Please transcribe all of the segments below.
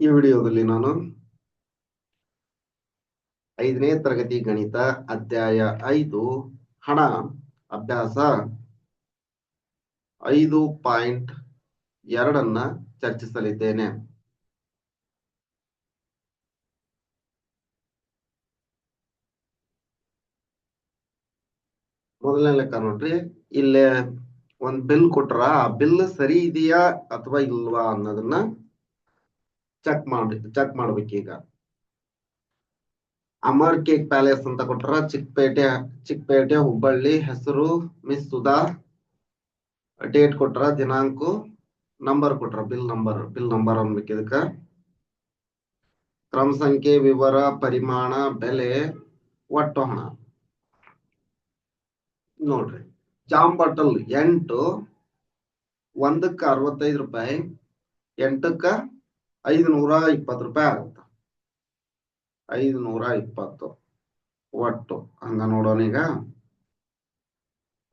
ಈ ವಿಡಿಯೋದಲ್ಲಿ ನಾನು ಐದನೇ ತರಗತಿ ಗಣಿತ ಅಧ್ಯಾಯ ಐದು ಹಣ ಅಭ್ಯಾಸ ಐದು ಪಾಯಿಂಟ್ ಎರಡನ್ನ ಚರ್ಚಿಸಲಿದ್ದೇನೆ. ಮೊದಲನೇ ಲೆಕ್ಕ ನೋಡ್ರಿ. ಇಲ್ಲೇ ಒಂದ್ ಬಿಲ್ ಕೊಟ್ರ ಆ ಬಿಲ್ ಸರಿ ಇದೆಯಾ ಅಥವಾ ಇಲ್ವಾ ಅನ್ನೋದನ್ನ ಚೆಕ್ ಮಾಡಿ ಚೆಕ್ ಮಾಡ್ಬೇಕೀಗ ಅಮರ್ ಕೇಕ್ ಪ್ಯಾಲೇಸ್ ಅಂತ ಕೊಟ್ರ ಚಿಕ್ಕಪೇಟೆ ಚಿಕ್ಕಪೇಟೆ ಹುಬ್ಬಳ್ಳಿ ಹೆಸರು ಮಿಸ್ ಸುಧಾ ಡೇಟ್ ಕೊಟ್ರ ದಿನಾಂಕ ನಂಬರ್ ಕೊಟ್ರ ಬಿಲ್ ನಂಬರ್ ಬಿಲ್ ನಂಬರ್ ಅನ್ಬೇಕು ಇದಕ್ಕ. ಕ್ರಮ ಸಂಖ್ಯೆ, ವಿವರ, ಪರಿಮಾಣ, ಬೆಲೆ, ಒಟ್ಟು ಹಣ. ನೋಡ್ರಿ ಜಾಮ್ ಬಾಟಲ್ ಎಂಟು, ಒಂದಕ್ಕ ಅರವತ್ತೈದು ರೂಪಾಯಿ, ಎಂಟಕ್ಕ ಐದು ನೂರ ಇಪ್ಪತ್ತು ರೂಪಾಯಿ ಆಗುತ್ತೆ. ಐದುನೂರ ಇಪ್ಪತ್ತು ಒಟ್ಟು. ಹಂಗ ನೋಡೋಣ ಈಗ.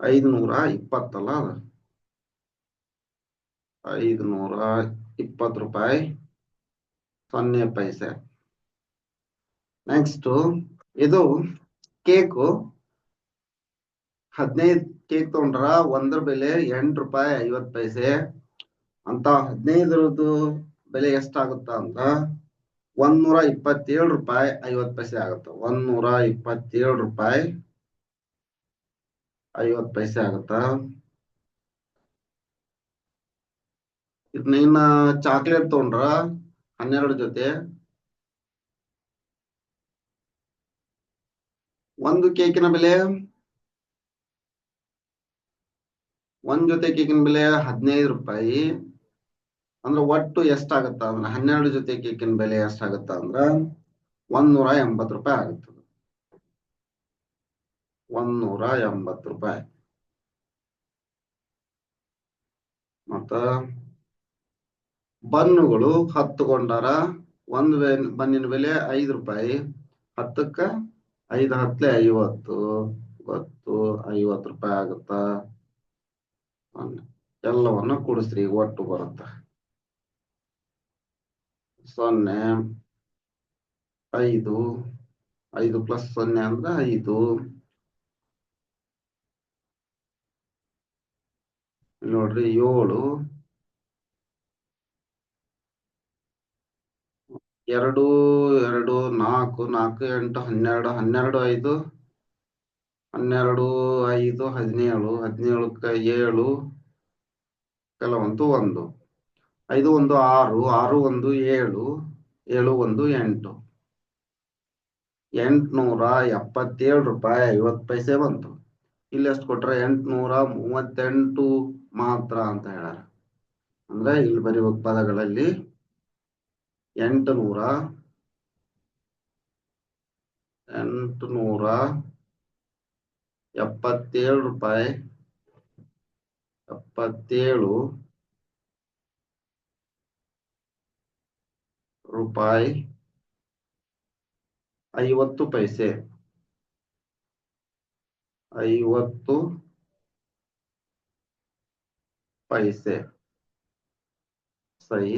ಐದು ನೂರ ಇಪ್ಪತ್ತಲ್ಲ ಅದ. ಐದುನೂರ ಇಪ್ಪತ್ತು ರೂಪಾಯಿ. ಸೊನ್ನೆ ಪೈಸೆ. ನೆಕ್ಸ್ಟ್ ಇದು ಕೇಕು. ಹದಿನೈದು ಕೇಕ್ ತಗೊಂಡ್ರ ಒಂದ್ರ ಬೆಲೆ ಎಂಟು ರೂಪಾಯಿ ಐವತ್ ಪೈಸೆ. ಅಂತ ಹದಿನೈದರದ್ದು ಬೆಲೆ ಎಷ್ಟಾಗುತ್ತ ಅಂತ? ಒಂದ್ನೂರ ಇಪ್ಪತ್ತೇಳು ರೂಪಾಯಿ ಐವತ್ ಪೈಸೆ ಆಗುತ್ತ. ಒಂದ್ನೂರ ಇಪ್ಪತ್ತೇಳು ರೂಪಾಯಿ ಐವತ್ ಪೈಸೆ ಆಗುತ್ತ. ಇನ್ನ ಚಾಕ್ಲೇಟ್ ತಗೊಂಡ್ರ? ಹನ್ನೆರಡು ಜೊತೆ. ಒಂದು ಕೇಕಿನ ಬೆಲೆ? ಒಂದ್ ಜೊತೆ ಕೇಕಿನ ಬೆಲೆ ಹದಿನೈದು ರೂಪಾಯಿ. ಅಂದ್ರ ಒಟ್ಟು ಎಷ್ಟಾಗತ್ತ? ಅಂದ್ರೆ ಹನ್ನೆರಡು ಜೊತೆ ಕೇಕಿನ ಬೆಲೆ ಎಷ್ಟಾಗತ್ತ? ಅಂದ್ರ ಒಂದ್ನೂರ ಎಂಬತ್ ರೂಪಾಯಿ ಆಗುತ್ತದೆ ಒಂದ್ನೂರ ಎಂಬತ್ ರೂಪಾಯಿ. ಮತ್ತ ಬನ್ನುಗಳು ಹತ್ತು ಕೊಂಡಾರ, ಒಂದ್ ಬನ್ನಿನ ಬೆಲೆ ಐದು ರೂಪಾಯಿ. ಹತ್ತಕ್ಕ ಐದು ಹತ್ಲೆ ಐವತ್ತು. ಇವತ್ತು ಐವತ್ತು ರೂಪಾಯಿ ಆಗುತ್ತ? ಎಲ್ಲವನ್ನ ಕೂಡಿಸ್ರಿ ಒಟ್ಟು ಬರುತ್ತ. ಸೊನ್ನೆ, ಐದು ಐದು ಪ್ಲಸ್ ಸೊನ್ನೆ ಅಂದ್ರೆ ಐದು. ನೋಡ್ರಿ, ಏಳು. ಎರಡು ಎರಡು, ನಾಲ್ಕು ನಾಲ್ಕು, ಎಂಟು, ಹನ್ನೆರಡು ಹನ್ನೆರಡು, ಐದು. ಹನ್ನೆರಡು, ಐದು, ಹದಿನೇಳು, ಹದಿನೇಳಕ್ಕ ಏಳು. ಕೆಲವಂತೂ ಒಂದು. ಐದು ಒಂದು ಆರು ಆರು ಒಂದು ಏಳು ಏಳು ಒಂದು ಎಂಟು. ಎಂಟುನೂರ ಎಪ್ಪತ್ತೇಳು ರೂಪಾಯಿ ಐವತ್ ಪೈಸೆ ಬಂತು. ಇಲ್ಲಿ ಎಷ್ಟು ಕೊಟ್ರೆ ಎಂಟುನೂರ ಮೂವತ್ತೆಂಟು ಮಾತ್ರ ಅಂತ ಹೇಳ್ಯಾರ. ಅಂದ್ರೆ ಇಲ್ಲಿ ಬರೀಬೇಕು ಪದಗಳಲ್ಲಿ ಎಂಟು ನೂರ ಎಂಟು ನೂರ ಎಪ್ಪತ್ತೇಳು ರೂಪಾಯಿ, ಎಪ್ಪತ್ತೇಳು ರೂಪಾಯಿ ಐವತ್ತು ಪೈಸೆ. ಐವತ್ತು ಪೈಸೆ. ಸಹಿ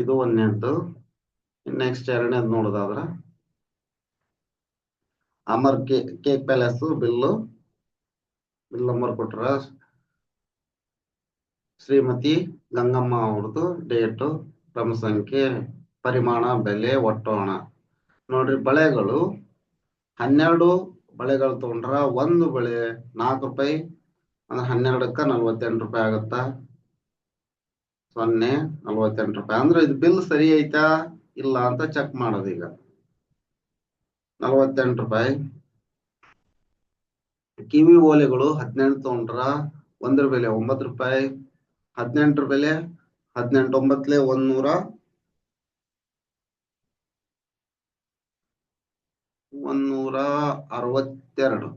ಇದು ಒಂದನೇದ್ದು ನೆಕ್ಸ್ಟ್ ಎರಡನೇದು ನೋಡೋದಾದ್ರ. Amar cake palace bill. Bill number ಕೊಟ್ರ ಶ್ರೀಮತಿ ಗಂಗಮ್ಮ ಅವ್ರದ್ದು ಡೇಟು ಕ್ರಮ ಸಂಖ್ಯೆ, ಪರಿಮಾಣ, ಬೆಲೆ, ಒಟ್ಟು ಹಣ. ನೋಡ್ರಿ, ಬಳೆಗಳು, ಹನ್ನೆರಡು ಬಳೆಗಳು ತಗೊಂಡ್ರ ಒಂದು ಬಳೆ ನಾಲ್ಕು ರೂಪಾಯಿ, ಅಂದ್ರೆ ಹನ್ನೆರಡಕ್ಕ ನಲ್ವತ್ತೆಂಟು ರೂಪಾಯಿ ಆಗತ್ತ? ಸೊನ್ನೆ, ನಲ್ವತ್ತೆಂಟು ರೂಪಾಯಿ. ಅಂದ್ರೆ ಇದು ಬಿಲ್ ಸರಿ ಐತಾ? ಇಲ್ಲ ಅಂತ ಚೆಕ್ ಮಾಡೋದು ಈಗ. ನಲ್ವತ್ತೆಂಟು ರೂಪಾಯಿ. ಕಿವಿ ಓಲೆಗಳು ಹದಿನೆಂಟು ತಗೊಂಡ್ರ ಒಂದ್ರ ಬೆಲೆ ಒಂಬತ್ತು ರೂಪಾಯಿ. ಹದಿನೆಂಟರ ಬೆಲೆ ಹದಿನೆಂಟು ಒಂಬತ್ತಲೆ ಒಂದ್ನೂರ ಒಂದ್ನೂರ ಅರವತ್ತೆರಡು.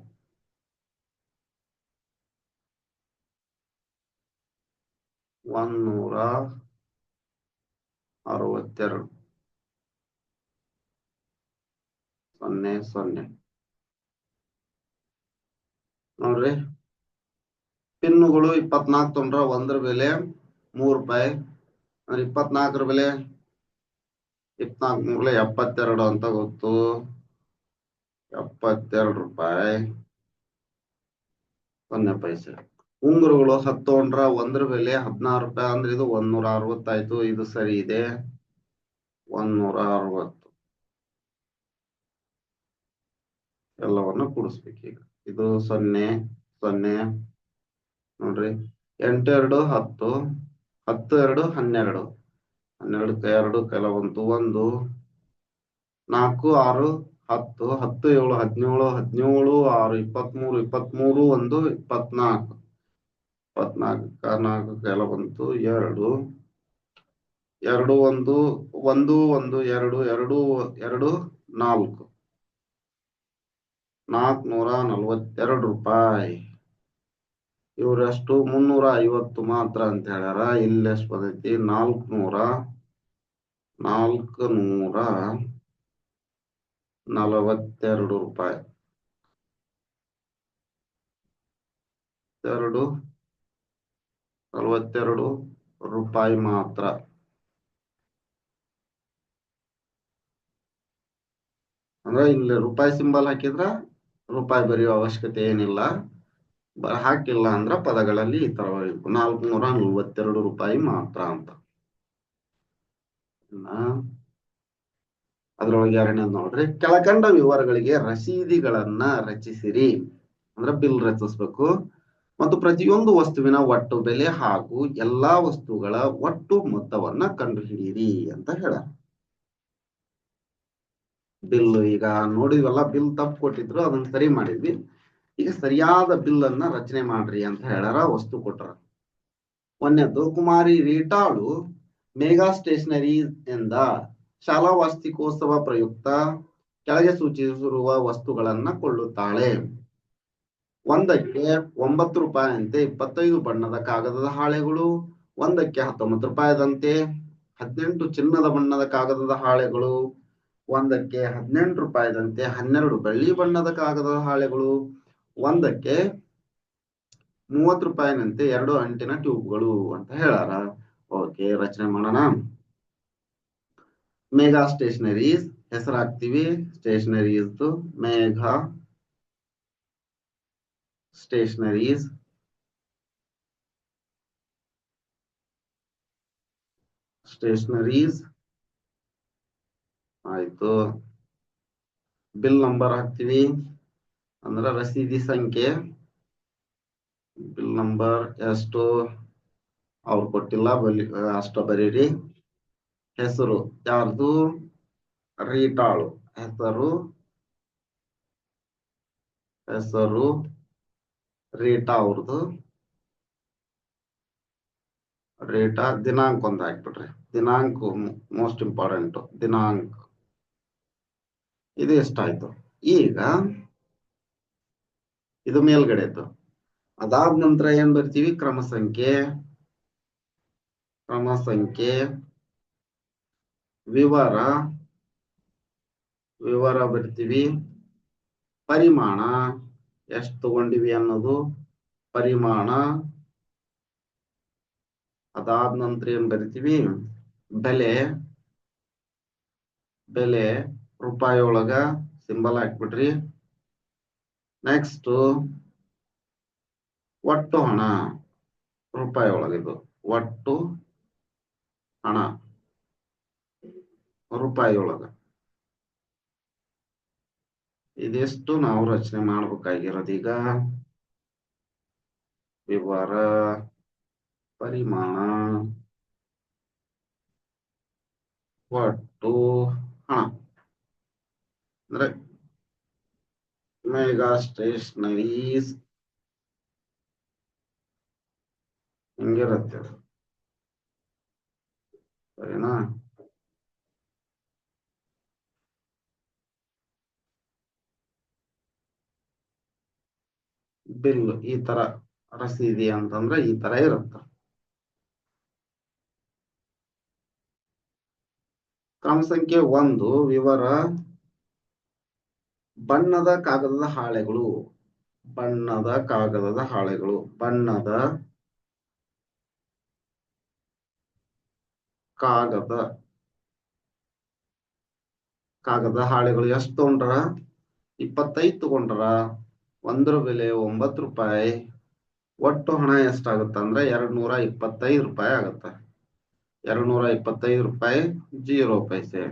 ಒಂದ್ನೂರ ಅರವತ್ತೆರಡು. ಸೊನ್ನೆ ಸೊನ್ನೆ. ನೋಡ್ರಿ. ಪಿನ್ನುಗಳು ಇಪ್ಪತ್ನಾಲ್ಕು ತೊಗೊಂಡ್ರ ಒಂದ್ರ ಬೆಲೆ ಮೂರು ರೂಪಾಯಿ. ಅಂದ್ರೆ ಇಪ್ಪತ್ನಾಲ್ಕರ ಬೆಲೆ ಇಪ್ಪತ್ನಾಲ್ಕು ಮೂರ್ಲೆ ಎಪ್ಪತ್ತೆರಡು ಅಂತ ಗೊತ್ತು. ಎಪ್ಪತ್ತೆರಡು ರೂಪಾಯಿ. ಸೊನ್ನೆ ಪೈಸೆ. ಉಂಗುರುಗಳು ಹತ್ತು ತೊಂಡ್ರ, ಒಂದ್ರ ಬೆಲೆ ಹದಿನಾರು ರೂಪಾಯಿ. ಅಂದ್ರೆ ಇದು ಒಂದ್ನೂರ ಅರವತ್ತಾಯ್ತು. ಇದು ಸರಿ ಇದೆ. ಒಂದೂರ ಅರವತ್ತು. ಎಲ್ಲವನ್ನ ಕೂಡಿಸ್ಬೇಕೀಗ ಇದು ಸೊನ್ನೆ ಸೊನ್ನೆ. ನೋಡ್ರಿ. ಎಂಟು, ಎರಡು, ಹತ್ತು. ಹತ್ತು, ಎರಡು, ಹನ್ನೆರಡು. ಹನ್ನೆರಡು ಎರಡು ಕೆಲವೊಂದು ಒಂದು ನಾಲ್ಕು, ಆರು, ಹತ್ತು. ಹತ್ತು, ಏಳು, ಹದಿನೇಳು. ಹದಿನೇಳು, ಆರು ಇಪ್ಪತ್ಮೂರು ಇಪ್ಪತ್ಮೂರು ಒಂದು ಇಪ್ಪತ್ನಾಲ್ಕು ಇಪ್ಪತ್ನಾಲ್ಕ ನಾಲ್ಕು ಕೆಲವೊಂದು ಎರಡು. ಎರಡು, ಒಂದು ಒಂದು ಒಂದು, ಎರಡು ಎರಡು ಎರಡು, ನಾಲ್ಕು. ನಾಲ್ಕುನೂರ ನಲ್ವತ್ತೆರಡು ರೂಪಾಯಿ. ಇವರಷ್ಟು ಮುನ್ನೂರ ಐವತ್ತು ಮಾತ್ರ ಅಂತ ಹೇಳ್ಯಾರ. ಇಲ್ಲಿ ಎಷ್ಟು ಬಂದೈತಿ. ನಾಲ್ಕುನೂರ ನಾಲ್ಕು ನೂರ ನಲವತ್ತೆರಡು ರೂಪಾಯಿ. ಎರಡು, ನಲವತ್ತೆರಡು ರೂಪಾಯಿ ಮಾತ್ರ. ಅಂದ್ರೆ ಇಲ್ಲಿ ರೂಪಾಯಿ ಸಿಂಬಲ್ ಹಾಕಿದ್ರ ರೂಪಾಯಿ ಬರೆಯುವ ಅವಶ್ಯಕತೆ ಏನಿಲ್ಲ. ಬ- ಹಾಕಿಲ್ಲ ಅಂದ್ರ ಪದಗಳಲ್ಲಿ ಈ ತರ ನಾಲ್ಕು ನೂರ ನಲ್ವತ್ತೆರಡು ರೂಪಾಯಿ ಮಾತ್ರ ಅಂತ. ಅದ್ರೊಳಗೆ ಎರಡನೇದು ನೋಡ್ರಿ? ಕೆಳಕಂಡ ವಿವರಗಳಿಗೆ ರಸೀದಿಗಳನ್ನ ರಚಿಸಿರಿ. ಅಂದ್ರೆ ಬಿಲ್ ರಚಿಸ್ಬೇಕು. ಮತ್ತು ಪ್ರತಿಯೊಂದು ವಸ್ತುವಿನ ಒಟ್ಟು ಬೆಲೆ ಹಾಗೂ ಎಲ್ಲಾ ವಸ್ತುಗಳ ಒಟ್ಟು ಮೊತ್ತವನ್ನ ಕಂಡುಹಿಡಿಯಿರಿ ಅಂತ ಹೇಳ ಬಿಲ್ ಈಗ ನೋಡಿದ್ವಲ್ಲ, ಬಿಲ್ ತಪ್ಪು ಕೊಟ್ಟಿದ್ರು, ಅದನ್ನ ಸರಿ ಮಾಡಿದ್ವಿ. ಈಗ ಸರಿಯಾದ ಬಿಲ್ ಅನ್ನ ರಚನೆ ಮಾಡ್ರಿ ಅಂತ ಹೇಳಾರ ವಸ್ತು ಕೊಟ್ರ. ಒಂದನೇದು ಕುಮಾರಿ ರೀಟಾಳು ಮೇಘಾ ಸ್ಟೇಷನರಿ ಎಂದ ಶಾಲಾ ವಾಸ್ತಿಕೋತ್ಸವ ಪ್ರಯುಕ್ತ ಕೆಳಗೆ ಸೂಚಿಸಿರುವ ವಸ್ತುಗಳನ್ನ ಕೊಳ್ಳುತ್ತಾಳೆ. ಒಂದಕ್ಕೆ ಒಂಬತ್ತು ರೂಪಾಯಿಯಂತೆ ಇಪ್ಪತ್ತೈದು ಬಣ್ಣದ ಕಾಗದದ ಹಾಳೆಗಳು ಒಂದಕ್ಕೆ ಹತ್ತೊಂಬತ್ತು ರೂಪಾಯಿದಂತೆ ಹದಿನೆಂಟು ಚಿನ್ನದ ಬಣ್ಣದ ಕಾಗದದ ಹಾಳೆಗಳು ಒಂದಕ್ಕೆ ಹದಿನೆಂಟು ರೂಪಾಯಿದಂತೆ ಹನ್ನೆರಡು ಬೆಳ್ಳಿ ಬಣ್ಣದ ಕಾಗದದ ಹಾಳೆಗಳು ಒಂದಕ್ಕೆ ಮೂವತ್ತು ರೂಪಾಯಿನಂತೆ ಎರಡು ಅಂಟಿನ ಟ್ಯೂಬ್ಗಳು ಅಂತ ಹೇಳಾರ. ಓಕೆ, ರಚನೆ ಮಾಡೋಣ. ಮೇಘಾ ಸ್ಟೇಷನರೀಸ್, ಹೆಸರಾಗ್ತೀವಿ ಸ್ಟೇಷನರೀಸ್ ಮೇಘ ಸ್ಟೇಷನರೀಸ್. ಸ್ಟೇಷನರೀಸ್. ಆಯ್ತು. ಬಿಲ್ ನಂಬರ್ ಹಾಕ್ತಿವಿ. ಅಂದ್ರ ರಸೀದಿ ಸಂಖ್ಯೆ ಬಿಲ್ ನಂಬರ್ ಎಷ್ಟು ಅವ್ರು ಕೊಟ್ಟಿಲ್ಲ ಬಲಿ ಅಷ್ಟ ಬರೀರಿ. ಹೆಸರು ಯಾರ್ದು? ರೀಟಾಳು. ಹೆಸರು? ಹೆಸರು? ರೀಟಾ ಅವ್ರದ್ದು ರೇಟಾ ದಿನಾಂಕ ಒಂದು ಹಾಕ್ಬಿಟ್ರಿ. ದಿನಾಂಕ ಮೋಸ್ಟ್ ಇಂಪಾರ್ಟೆಂಟ್ ದಿನಾಂಕ. ಇದು ಎಷ್ಟಾಯ್ತು? ಈಗ ಇದು ಮೇಲ್ಗಡೆದು. ಅದಾದ ನಂತರ ಏನ್ ಬರ್ತೀವಿ? ಕ್ರಮ ಸಂಖ್ಯೆ ಕ್ರಮ ಸಂಖ್ಯೆ ವಿವರ ವಿವರ ಬರ್ತೀವಿ. ಪರಿಮಾಣ, ಎಷ್ಟು ತಗೊಂಡಿವಿ ಅನ್ನೋದು, ಪರಿಮಾಣ. ಅದಾದ ನಂತರ ಏನ್ ಬರಿತೀವಿ? ಬೆಲೆ ಬೆಲೆ, ರೂಪಾಯಿ ಒಳಗ, ಸಿಂಬಲ್ ಹಾಕ್ಬಿಟ್ರಿ. ನೆಕ್ಸ್ಟ್ ಒಟ್ಟು ಹಣ ರೂಪಾಯಿ ಒಳಗಿದು ಒಟ್ಟು ಹಣ ರೂಪಾಯಿ ಒಳಗ. ಇದೆಷ್ಟು ನಾವು ರಚನೆ ಮಾಡ್ಬೇಕಾಗಿರೋದು ಈಗ? ವಿವರ, ಪರಿಮಾಣ, ಒಟ್ಟು ಹಣ. ಅಂದ್ರೆ ಮೆಗಾ stationaries ಹಿಂಗಿರುತ್ತೆ. ಸರಿನಾ ಬಿಲ್ ಈ ತರ ರಸೀದಿ ಅಂತಂದ್ರೆ ಈ ತರ ಇರುತ್ತೆ ಕ್ರಮ ಸಂಖ್ಯೆ ಒಂದು, ವಿವರ ಬಣ್ಣದ ಕಾಗದದ ಹಾಳೆಗಳು. ಬಣ್ಣದ ಕಾಗದದ ಹಾಳೆಗಳು. ಬಣ್ಣದ ಕಾಗದ ಕಾಗದ ಹಾಳೆಗಳು ಎಷ್ಟು ತಗೊಂಡ್ರ? ಇಪ್ಪತ್ತೈದು ತಗೊಂಡ್ರ. ಒಂದ್ರ ಬೆಲೆ ಒಂಬತ್ತು ರೂಪಾಯಿ. ಒಟ್ಟು ಹಣ ಎಷ್ಟಾಗುತ್ತೆ ಅಂದ್ರೆ ಎರಡ್ ನೂರ ಇಪ್ಪತ್ತೈದು ರೂಪಾಯಿ ಆಗುತ್ತೆ. ಎರಡ್ ನೂರ ಇಪ್ಪತ್ತೈದು ರೂಪಾಯಿ, ಜೀರೋ ಪೈಸೆ.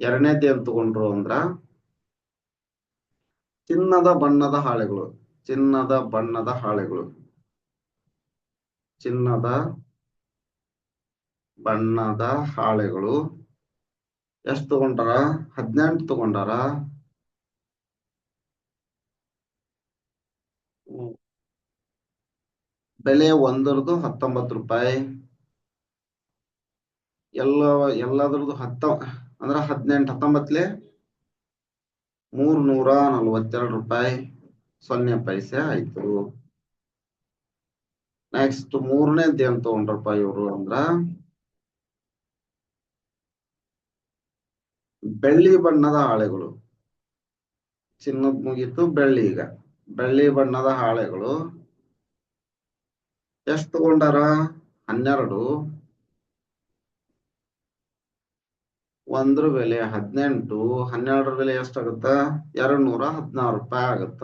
ಎರಡನೇದ್ದು ಏನ್ ತಗೊಂಡ್ರು ಅಂದ್ರ ಚಿನ್ನದ ಬಣ್ಣದ ಹಾಳೆಗಳು, ಚಿನ್ನದ ಬಣ್ಣದ ಹಾಳೆಗಳು. ಚಿನ್ನದ ಬಣ್ಣದ ಹಾಳೆಗಳು. ಎಷ್ಟು ತಗೊಂಡಾರ? ಹದಿನೆಂಟು ತಗೊಂಡಾರ? ಬೆಲೆ ಒಂದರದು ಹತ್ತೊಂಬತ್ತು ರೂಪಾಯಿ. ಎಲ್ಲ, ಎಲ್ಲದ್ರದ್ದು ಹತ್ತ, ಅಂದ್ರ ಹದಿನೆಂಟು ಹತ್ತೊಂಬತ್ಲೆ ಮೂರ್ ನೂರ ನಲ್ವತ್ತೆರಡು ರೂಪಾಯಿ ಸೊನ್ನೆ ಪೈಸೆ ಆಯ್ತು. ನೆಕ್ಸ್ಟ್ ಮೂರನೇದ್ ಏನ್ ತಗೊಂಡ್ರಪ್ಪ ಇವರು ಅಂದ್ರ, ಬೆಳ್ಳಿ ಬಣ್ಣದ ಹಾಳೆಗಳು. ಚಿನ್ನದ್ ಮುಗೀತು, ಬೆಳ್ಳಿ ಈಗ. ಬೆಳ್ಳಿ ಬಣ್ಣದ ಹಾಳೆಗಳು. ಎಷ್ಟು ತಗೊಂಡಾರ? ಹನ್ನೆರಡು. ಒಂದ್ರ ಬೆಲೆ ಹದಿನೆಂಟು, ಹನ್ನೆರಡರ ಬೆಲೆ ಎಷ್ಟಾಗುತ್ತ? ಎರಡ್ ನೂರ ಹದಿನಾರು ರೂಪಾಯಿ ಆಗುತ್ತ?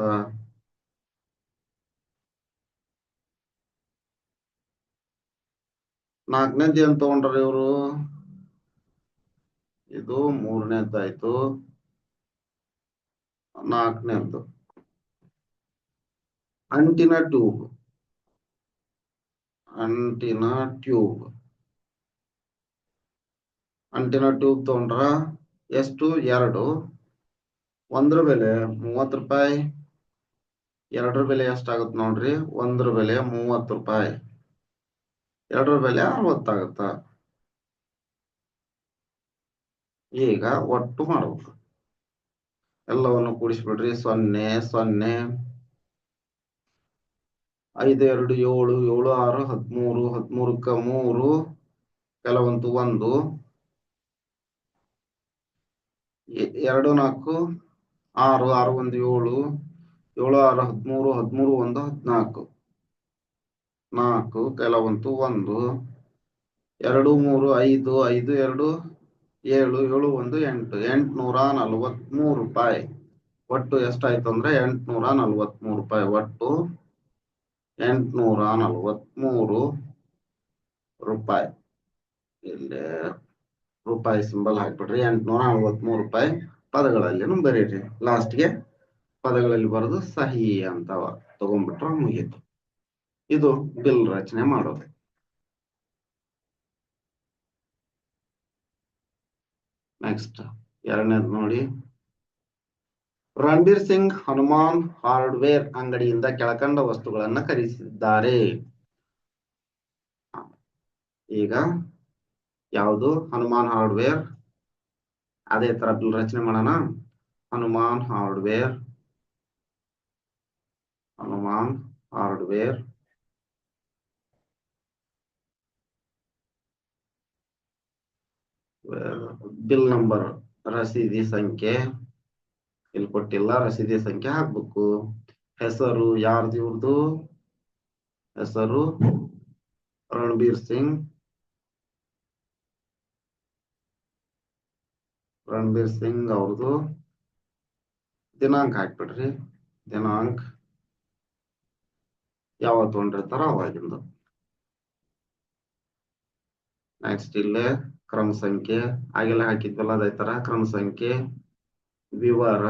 ನಾಲ್ಕನೇದ್ ಏನ್ ತಗೊಂಡ್ರ ಇವರು? ಇದು ಮೂರನೇದ್ದಾಯ್ತು ನಾಲ್ಕನೇದ್ದು ಅಂಟಿನ ಟ್ಯೂಬ್. ಅಂಟಿನ ಟ್ಯೂಬ್. ಅಂಟಿನ ಟ್ಯೂಬ್ ತಗೊಂಡ್ರ ಎಷ್ಟು ಎರಡು. ಒಂದ್ರ ಬೆಲೆ ಮೂವತ್ ರೂಪಾಯಿ. ಎರಡರ ಬೆಲೆ ಎಷ್ಟಾಗುತ್ತೆ ನೋಡ್ರಿ, ಒಂದ್ರ ಬೆಲೆ ಮೂವತ್ತು ರೂಪಾಯಿ. ಎರಡರ ಬೆಲೆ ಅರವತ್ತಾಗತ್ತ ಈಗ ಒಟ್ಟು ಮಾಡ್ಬೇಕು. ಎಲ್ಲವನ್ನು ಕೂಡಿಸ್ಬಿಡ್ರಿ, ಸೊನ್ನೆ ಸೊನ್ನೆ. ಐದು, ಎರಡು, ಏಳು ಏಳು, ಆರು, ಹದಿಮೂರು, ಹದಿಮೂರಕ್ಕ ಮೂರು. ಕೆಲವೊಂದು ಒಂದು. ಎರಡು, ನಾಲ್ಕು, ಆರು ಆರು, ಒಂದು, ಏಳು ಏಳು, ಆರು, ಹದಿಮೂರು ಹದಿಮೂರು, ಒಂದು, ಹದಿನಾಲ್ಕು. ನಾಲ್ಕು, ಕೆಲವಂತು ಒಂದು, ಎರಡು, ಮೂರು, ಐದು ಐದು, ಎರಡು, ಏಳು ಏಳು, ಒಂದು, ಎಂಟು, ಎಂಟುನೂರ ನಲವತ್ಮೂರು ರೂಪಾಯಿ. ಒಟ್ಟು ಎಷ್ಟಾಯ್ತು ಅಂದ್ರೆ ಎಂಟುನೂರ ನಲವತ್ಮೂರು ರೂಪಾಯಿ. ಒಟ್ಟು ಎಂಟುನೂರ ನಲವತ್ಮೂರು ರೂಪಾಯಿ. ಇಲ್ಲಿ ರೂಪಾಯಿ ಸಿಂಬಲ್ ಹಾಕ್ಬಿಡ್ರಿ ಎಂಟ್ನೂರ ಅರವತ್ಮೂರು ರೂಪಾಯಿ ಪದಗಳಲ್ಲಿ ಬರೀರಿ ಲಾಸ್ಟ್ಗೆ ಪದಗಳಲ್ಲಿ ಬರೆದು ಸಹಿ ಅಂತ ತಗೊಂಡ್ಬಿಟ್ರೆ ಮುಗೀತು. ಇದು ಬಿಲ್ ರಚನೆ ಮಾಡೋದು. ನೆಕ್ಸ್ಟ್ ಎರಡನೇದು ನೋಡಿ. ರಣಬೀರ್ ಸಿಂಗ್ ಹನುಮಾನ್ ಹಾರ್ಡ್ವೇರ್ ಅಂಗಡಿಯಿಂದ ಕೆಳಕಂಡ ವಸ್ತುಗಳನ್ನ ಖರೀದಿಸಿದ್ದಾರೆ. ಈಗ ಯಾವುದು? ಹನುಮಾನ್ ಹಾರ್ಡ್ವೇರ್. ಅದೇ ತರ ರಚನೆ ಮಾಡೋಣ. Hanuman hardware. Hanuman hardware. Bill number, ರಸೀದಿ ಸಂಖ್ಯೆ. ಇಲ್ಲಿ ಕೊಟ್ಟಿಲ್ಲ, ರಸೀದಿ ಸಂಖ್ಯೆ ಹಾಕ್ಬೇಕು. ಹೆಸರು ಯಾರ್ದು ಇವ್ರದು? ಹೆಸರು ರಣಬೀರ್ ಸಿಂಗ್. ರಣಬೀರ್ ಸಿಂಗ್ ಅವ್ರದ್ದು ದಿನಾಂಕ ಹಾಕ್ಬಿಡ್ರಿ. ದಿನಾಂಕ ಯಾವ ತಗೊಂಡಿರ್ತಾರ ಅವಾಗಿಂದು. ನೆಕ್ಸ್ಟ್ ಇಲ್ಲೇ ಕ್ರಮ ಸಂಖ್ಯೆ. ಆಗಿಲ್ಲ ಹಾಕಿದ್ವಲ್ಲ ಅದೈತರ ಕ್ರಮ ಸಂಖ್ಯೆ, ವಿವರ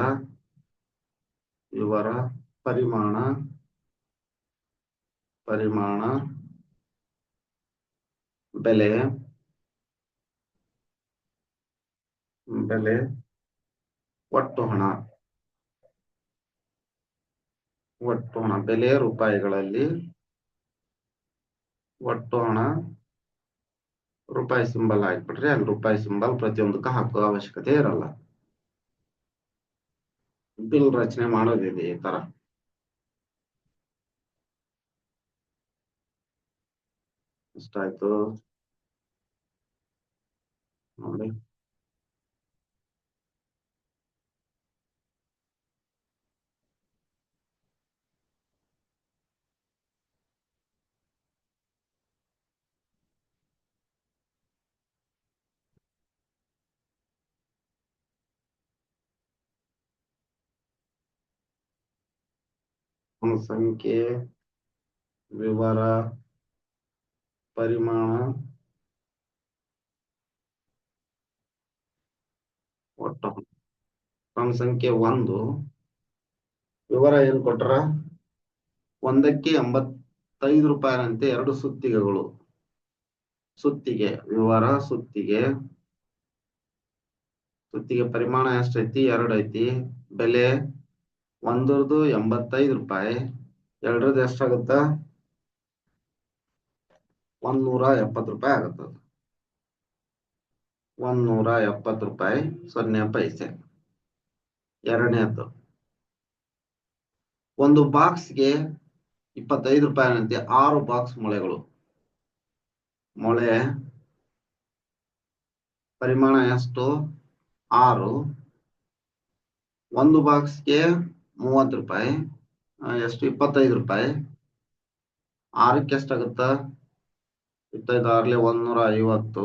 ವಿವರ, ಪರಿಮಾಣ ಪರಿಮಾಣ, ಬೆಲೆ ಬೆಲೆ ಒಟ್ಟು ಹಣ. ಒಟ್ಟು ಹಣ, ಬೆಲೆ ರೂಪಾಯಿಗಳಲ್ಲಿ ಒಟ್ಟು ಹಣ ರೂಪಾಯಿ ಸಿಂಬಲ್ ಹಾಕ್ಬಿಟ್ರಿ ಅಲ್ಲಿ ರೂಪಾಯಿ ಸಿಂಬಲ್ ಪ್ರತಿಯೊಂದಕ್ಕೂ ಹಾಕೋ ಅವಶ್ಯಕತೆ ಇರಲ್ಲ. ಬಿಲ್ ರಚನೆ ಮಾಡೋದಿದೆ ಈ ತರ. ಇಷ್ಟ ಆಯ್ತು ನೋಡಿ. ಸಂಖ್ಯೆ, ವಿವರ, ಪರಿಮಾಣ, ಒಟ್ಟು ಸಂಖ್ಯೆ ಒಂದು. ವಿವರ ಏನ್ ಕೊಟ್ರ? ಒಂದಕ್ಕೆ ಎಂಬತ್ತೈದು ರೂಪಾಯಿನಂತೆ ಎರಡು ಸುತ್ತಿಗೆಗಳು. ಸುತ್ತಿಗೆ ವಿವರ, ಸುತ್ತಿಗೆ ಸುತ್ತಿಗೆ ಪರಿಮಾಣ ಎಷ್ಟೈತಿ? ಎರಡು ಐತಿ. ಬೆಲೆ? ಒಂದರದು ಎಂಬತ್ತೈದು ರೂಪಾಯಿ. ಎರಡರದ್ದು ಎಷ್ಟಾಗುತ್ತ? ಒಂದ್ ನೂರ ಎಪ್ಪತ್ತು ರೂಪಾಯಿ ಆಗತ್ತದ. ಒಂದ್ ನೂರ ಎಪ್ಪತ್ತು ರೂಪಾಯಿ ಸೊನ್ನೆ ಪೈಸೆ. ಎರಡನೇದ್ದು. ಒಂದು ಬಾಕ್ಸ್ಗೆ ಇಪ್ಪತ್ತೈದು ರೂಪಾಯಿನಂತೆ ಆರು ಬಾಕ್ಸ್ ಮೊಳೆಗಳು. ಮೊಳೆ ಪರಿಮಾಣ ಎಷ್ಟು? ಆರು. ಒಂದು ಬಾಕ್ಸ್ಗೆ ಮೂವತ್ತು ರೂಪಾಯಿ ಎಷ್ಟು, ಇಪ್ಪತ್ತೈದು ರೂಪಾಯಿ. ಆರಕ್ಕೆ ಎಷ್ಟಾಗುತ್ತ? ಇಪ್ಪತ್ತೈದು ಆರ್ಲಿ ಒಂದೂರ ಐವತ್ತು.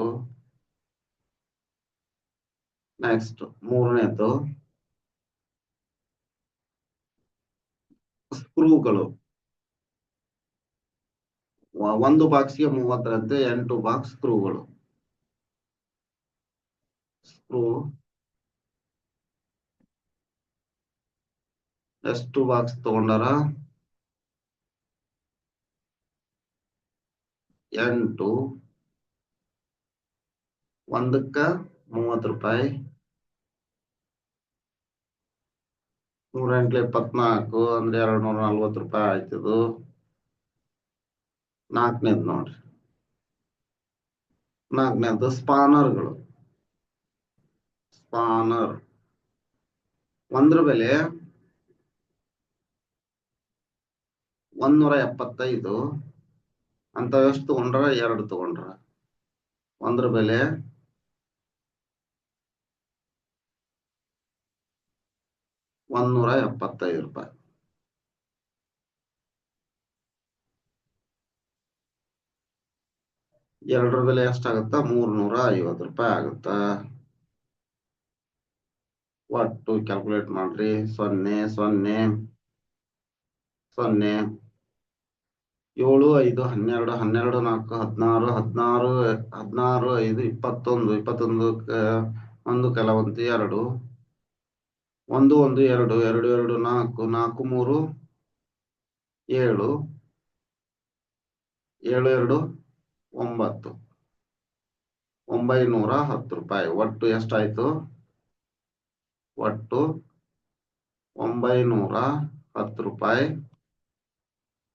ನೆಕ್ಸ್ಟ್ ಮೂರನೇದು. ಸ್ಕ್ರೂಗಳು. ಒಂದು ಬಾಕ್ಸ್ಗೆ ಮೂವತ್ತರಂತೆ, ಎಂಟು ಬಾಕ್ಸ್ ಸ್ಕ್ರೂಗಳು. ಸ್ಕ್ರೂ. ಎಷ್ಟು ಬಾಕ್ಸ್ ತಗೊಂಡಾರ? ಎಂಟು. ಒಂದಕ್ಕ ಮೂವತ್ತು ರೂಪಾಯಿ. ನೂರ ಎಂಟ್ಲೆ ಇಪ್ಪತ್ನಾಲ್ಕು ಅಂದ್ರೆ ಎರಡು ನೂರ ನಲ್ವತ್ತು ರೂಪಾಯಿ ಆಯ್ತದು. ನಾಲ್ಕನೇದು ನೋಡ್ರಿ. ನಾಲ್ಕನೇದು ಸ್ಪಾನರ್ಗಳು. ಸ್ಪಾನರ್. ಒಂದ್ರ ಬೆಲೆ ಒಂದೂರ ಎಪ್ಪತ್ತೈದು ಅಂತ ಎಷ್ಟು ತಗೊಂಡ್ರ ಎರಡು ತಗೊಂಡ್ರ. ಒಂದ್ರ ಬೆಲೆ ಒಂದೂರ ಎಪ್ಪತ್ತೈದು ರೂಪಾಯಿ. ಎರಡರ ಬೆಲೆ ಎಷ್ಟಾಗತ್ತ? ಮೂರ್ನೂರ ಐವತ್ತು ರೂಪಾಯಿ ಆಗುತ್ತ? ಒಟ್ಟು ಕ್ಯಾಲ್ಕುಲೇಟ್ ಮಾಡ್ರಿ. ಸೊನ್ನೆ ಸೊನ್ನೆ ಸೊನ್ನೆ. ಏಳು, ಐದು, ಹನ್ನೆರಡು ಹನ್ನೆರಡು, ನಾಲ್ಕು, ಹದಿನಾರು ಹದಿನಾರು ಹದಿನಾರು, ಐದು, ಇಪ್ಪತ್ತೊಂದು ಇಪ್ಪತ್ತೊಂದು ಒಂದು, ಕೆಲವಂತಿ ಎರಡು. ಒಂದು ಒಂದು, ಎರಡು ಎರಡು ಎರಡು, ನಾಲ್ಕು ನಾಲ್ಕು, ಮೂರು, ಏಳು ಏಳು, ಎರಡು, ಒಂಬತ್ತು. ಒಂಬೈನೂರ ಹತ್ತು ರೂಪಾಯಿ. ಒಟ್ಟು ಎಷ್ಟಾಯ್ತು? ಒಟ್ಟು ಒಂಬೈನೂರ ಹತ್ತು ರೂಪಾಯಿ.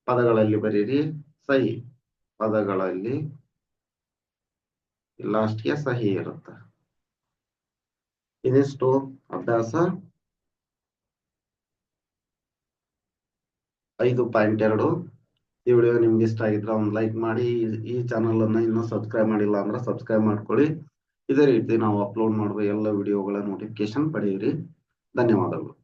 ಪದಗಳಲ್ಲಿ ಬರೀರಿ. ಸಹಿ ಪದಗಳಲ್ಲಿ ಲಾಸ್ಟ್ಗೆ ಸಹಿ ಇರುತ್ತೆ. ಇದಿಷ್ಟು ಅಭ್ಯಾಸ? ಐದು ಪಾಯಿಂಟ್ ಎರಡು. ಈ ವಿಡಿಯೋ ನಿಮ್ಗೆ ಇಷ್ಟ ಆಗಿದ್ರೆ ಒಂದು ಲೈಕ್ ಮಾಡಿ. ಈ- ಚಾನಲ್ ಅನ್ನ ಇನ್ನೂ ಸಬ್ಸ್ಕ್ರೈಬ್ ಮಾಡಿಲ್ಲ ಅಂದ್ರೆ ಸಬ್ಸ್ಕ್ರೈಬ್ ಮಾಡ್ಕೊಳ್ಳಿ. ಇದೇ ರೀತಿ ನಾವು ಅಪ್ಲೋಡ್ ಮಾಡುವ ಎಲ್ಲ ವಿಡಿಯೋಗಳ ನೋಟಿಫಿಕೇಶನ್ ಪಡೆಯಿರಿ. ಧನ್ಯವಾದಗಳು.